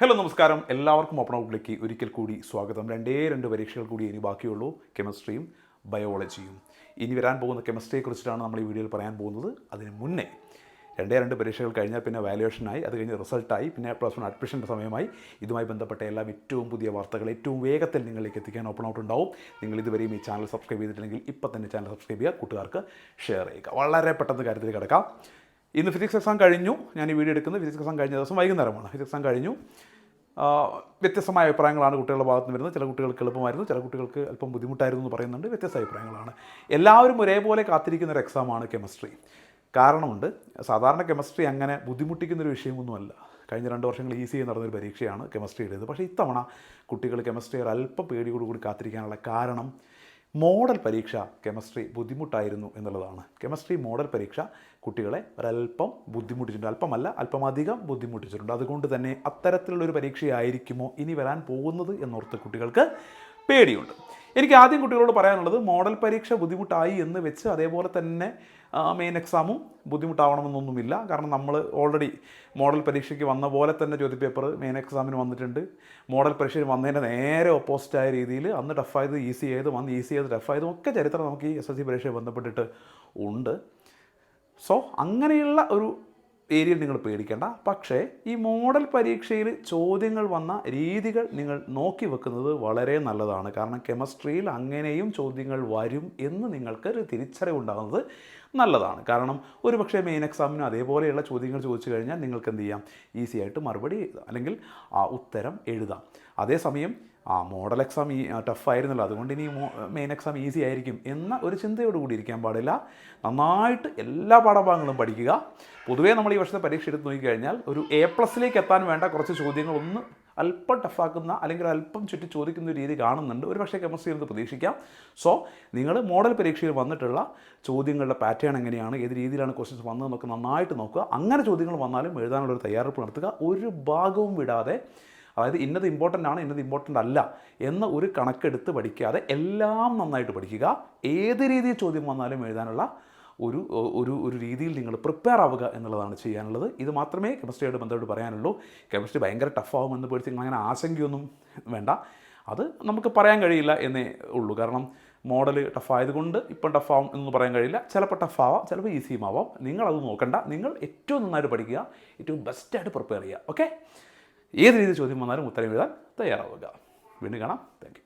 Hello നമസ്കാരം. എല്ലാവർക്കും open ഔട്ടിലേക്ക് ഒരിക്കൽ കൂടി സ്വാഗതം. രണ്ടേ രണ്ട് പരീക്ഷകൾ കൂടി ഇനി ബാക്കിയുള്ളൂ. കെമിസ്ട്രിയും ബയോളജിയും ഇനി വരാൻ പോകുന്ന കെമിസ്ട്രിയെക്കുറിച്ചിട്ടാണ് നമ്മൾ ഈ വീഡിയോയിൽ പറയാൻ പോകുന്നത്. അതിന് മുന്നേ രണ്ടേ രണ്ട് പരീക്ഷകൾ കഴിഞ്ഞാൽ പിന്നെ വാല്യുവേഷനായി അത് കഴിഞ്ഞ് റിസൾട്ടായി പിന്നെ പ്ലസ് വൺ അഡ്മിഷന്റെ സമയമായി. ഇതുമായി ബന്ധപ്പെട്ട എല്ലാം ഏറ്റവും പുതിയ വാർത്തകൾ ഏറ്റവും വേഗത്തിൽ നിങ്ങളിലേക്ക് എത്തിക്കാൻ ഓപ്പൺ ഔട്ട് ഉണ്ടാവും. നിങ്ങൾ ഇതുവരെയും ഈ ചാനൽ സബ്സ്ക്രൈബ് ചെയ്തിട്ടില്ലെങ്കിൽ ഇപ്പം തന്നെ ചാനൽ സബ്സ്ക്രൈബ് ചെയ്യുക. കൂട്ടുകാർക്ക് ഷെയർ ചെയ്യുക. വളരെ പെട്ടെന്ന് കാര്യത്തിൽ കിടക്കാം. ഇന്ന് ഫിസിക്സ് എക്സാം കഴിഞ്ഞു. ഞാൻ ഈ വീഡിയോ എടുക്കുന്നത് ഫിസിക്സ് എക്സാം കഴിഞ്ഞ ദിവസം വൈകുന്നേരമാണ്. ഫിസിക്സ് എക്സാം കഴിഞ്ഞു. വ്യത്യസ്തമായ അഭിപ്രായങ്ങളാണ് കുട്ടികളുടെ ഭാഗത്ത് നിന്ന് വരുന്നത്. ചില കുട്ടികൾക്ക് എളുപ്പമായിരുന്നു. ചില കുട്ടികൾക്ക് അല്പം ബുദ്ധിമുട്ടായിരുന്നു എന്ന് പറയുന്നുണ്ട്. വ്യത്യസ്ത അഭിപ്രായങ്ങളാണ്. എല്ലാവരും ഒരേപോലെ കാത്തിരിക്കുന്ന ഒരു എക്സാമാണ് കെമിസ്ട്രി കാരണമുണ്ട് സാധാരണ കെമിസ്ട്രി അങ്ങനെ ബുദ്ധിമുട്ടിക്കുന്ന ഒരു വിഷയമൊന്നുമല്ല. കഴിഞ്ഞ രണ്ട് വർഷങ്ങൾ ഈസി നടന്നൊരു പരീക്ഷയാണ് കെമിസ്ട്രിയുടേത് പക്ഷേ ഇത്തവണ കുട്ടികൾ കെമിസ്ട്രി അല്പം പേടിയോടുകൂടി കാത്തിരിക്കാനുള്ള കാരണം മോഡൽ പരീക്ഷ കെമിസ്ട്രി ബുദ്ധിമുട്ടായിരുന്നു എന്നുള്ളതാണ്. കെമിസ്ട്രി മോഡൽ പരീക്ഷ കുട്ടികളെ ഒരല്പം ബുദ്ധിമുട്ടിച്ചിട്ടുണ്ട്. അല്പമല്ല അല്പമധികം ബുദ്ധിമുട്ടിച്ചിട്ടുണ്ട്. അതുകൊണ്ട് തന്നെ അത്തരത്തിലുള്ളൊരു പരീക്ഷയായിരിക്കുമോ ഇനി വരാൻ പോകുന്നത് എന്നോർത്ത് കുട്ടികൾക്ക് പേടിയുണ്ട്. എനിക്ക് ആദ്യം കുട്ടികളോട് പറയാനുള്ളത് മോഡൽ പരീക്ഷ ബുദ്ധിമുട്ടായി എന്ന് വെച്ച് അതേപോലെ തന്നെ മെയിൻ എക്സാമും ബുദ്ധിമുട്ടാവണമെന്നൊന്നുമില്ല. കാരണം നമ്മൾ ഓൾറെഡി മോഡൽ പരീക്ഷയ്ക്ക് വന്ന പോലെ തന്നെ ചോദ്യപേപ്പർ മെയിൻ എക്സാമിന് വന്നിട്ടുണ്ട്. മോഡൽ പരീക്ഷയിൽ വന്നതിന്റെ നേരെ ഓപ്പോസിറ്റായ രീതിയിൽ അന്ന് ടഫായത് ഈസി ആയത് വന്ന് ഈസി ആയത് ടഫായതും ഒക്കെ ചരിത്രം നമുക്ക് ഈ എസ് എസ് സി പരീക്ഷയെ ബന്ധപ്പെട്ടിട്ട് ഉണ്ട്. സോ അങ്ങനെയുള്ള ഒരു ഏരിയയിൽ നിങ്ങൾ പേടിക്കേണ്ട. പക്ഷേ ഈ മോഡൽ പരീക്ഷയിൽ ചോദ്യങ്ങൾ വന്ന രീതികൾ നിങ്ങൾ നോക്കി വെക്കുന്നത് വളരെ നല്ലതാണ്. കാരണം കെമിസ്ട്രിയിൽ അങ്ങനെയും ചോദ്യങ്ങൾ വരും എന്ന് നിങ്ങൾക്ക് ഒരു തിരിച്ചറിവുണ്ടാകുന്നത് നല്ലതാണ്. കാരണം ഒരു പക്ഷേ മെയിൻ എക്സാമിന് അതേപോലെയുള്ള ചോദ്യങ്ങൾ ചോദിച്ചു കഴിഞ്ഞാൽ നിങ്ങൾക്ക് എന്ത് ചെയ്യാം? ഈസി ആയിട്ട് മറുപടി അല്ലെങ്കിൽ ആ ഉത്തരം എഴുതാം. അതേസമയം ആ മോഡൽ എക്സാം ഈ ടഫായിരുന്നല്ലോ അതുകൊണ്ട് ഇനി മെയിൻ എക്സാം ഈസി ആയിരിക്കും എന്ന ഒരു ചിന്തയോട് കൂടി ഇരിക്കാൻ പാടില്ല. നന്നായിട്ട് എല്ലാ പാഠഭാഗങ്ങളും പഠിക്കുക. പൊതുവേ നമ്മൾ ഈ വർഷത്തെ പരീക്ഷ എടുത്ത് നോക്കിക്കഴിഞ്ഞാൽ ഒരു എ പ്ലസിലേക്ക് എത്താൻ വേണ്ട കുറച്ച് ചോദ്യങ്ങൾ ഒന്ന് അല്പം ടഫാക്കുന്ന അല്ലെങ്കിൽ അല്പം ചുറ്റി ചോദിക്കുന്ന രീതി കാണുന്നുണ്ട്. ഒരു പക്ഷേ കെമിസ്ട്രി എന്ന് പ്രതീക്ഷിക്കാം. സോ നിങ്ങൾ മോഡൽ പരീക്ഷയിൽ വന്നിട്ടുള്ള ചോദ്യങ്ങളുടെ പാറ്റേൺ എങ്ങനെയാണ് ഏത് രീതിയിലാണ് ക്വസ്റ്റ്യൻസ് വന്നതെന്നൊക്കെ നന്നായിട്ട് നോക്കുക. അങ്ങനെ ചോദ്യങ്ങൾ വന്നാലും എഴുതാനുള്ളൊരു തയ്യാറെടുപ്പ് നടത്തുക. ഒരു ഭാഗവും വിടാതെ അതായത് ഇന്നത് ഇമ്പോർട്ടന്റ് ആണ് ഇന്നത് ഇമ്പോർട്ടന്റ് അല്ല എന്ന ഒരു കണക്കെടുത്ത് പഠിക്കാതെ എല്ലാം നന്നായിട്ട് പഠിക്കുക. ഏത് രീതിയിൽ ചോദ്യം വന്നാലും എഴുതാനുള്ള ഒരു ഒരു ഒരു രീതിയിൽ നിങ്ങൾ പ്രിപ്പയർ ആവുക എന്നുള്ളതാണ് ചെയ്യാനുള്ളത്. ഇത് മാത്രമേ കെമിസ്ട്രിയോട് ബന്ധപ്പെട്ട് പറയാനുള്ളൂ. കെമിസ്ട്രി ഭയങ്കര ടഫാവുമെന്ന് പേടിച്ച് നിങ്ങൾ അങ്ങനെ ആശങ്കയൊന്നും വേണ്ട. അത് നമുക്ക് പറയാൻ കഴിയില്ല എന്നേ ഉള്ളൂ. കാരണം മോഡൽ ടഫായതുകൊണ്ട് ഇപ്പം ടഫാവും എന്ന് പറയാൻ കഴിയില്ല. ചിലപ്പോൾ ടഫാവാം ചിലപ്പോൾ ഈസിയും ആവാം. നിങ്ങളത് നോക്കണ്ട. നിങ്ങൾ ഏറ്റവും നന്നായിട്ട് പഠിക്കുക ഏറ്റവും ബെസ്റ്റായിട്ട് പ്രിപ്പയർ ചെയ്യുക. ഓക്കെ ഏത് രീതിയിൽ ചോദ്യം വന്നാലും ഉത്തരം എഴുതാൻ തയ്യാറാവുക. വീണ്ടും കാണാം. താങ്ക്